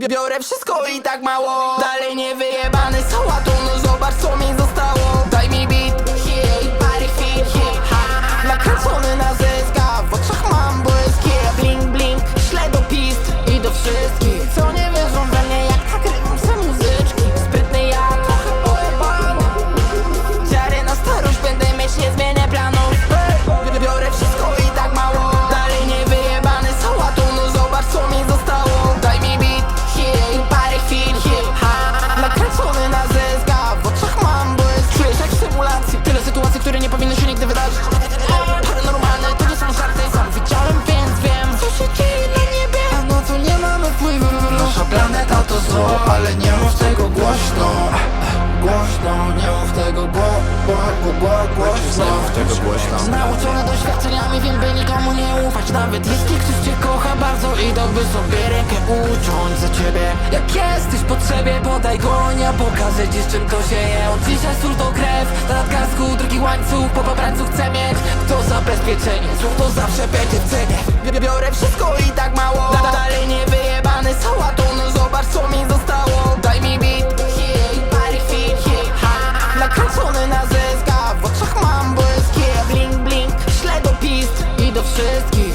Bi- Biorę wszystko i tak mało. Dalej nie ale nie mów tego głośno. Głośno, nie mów tego gło, gło, gło, gło, głośno. Nie mów tego głośno. Nauczony doświadczeniami wiem, by nikomu nie ufać. Nawet jeśli ktoś cię kocha bardzo i dałby sobie rękę uciąć za ciebie. Jak jesteś w potrzebie, podaj gonia Pokażę dziś czym to się je. Od dzisiaj sól to krew Na nadgarstku drugi łańcuch Po pobrańcu chcę mieć. To zabezpieczenie Słów to zawsze będzie w cenie. Bi- Biorę wszystko i tak mało. Da- Dalej nie wszystkich.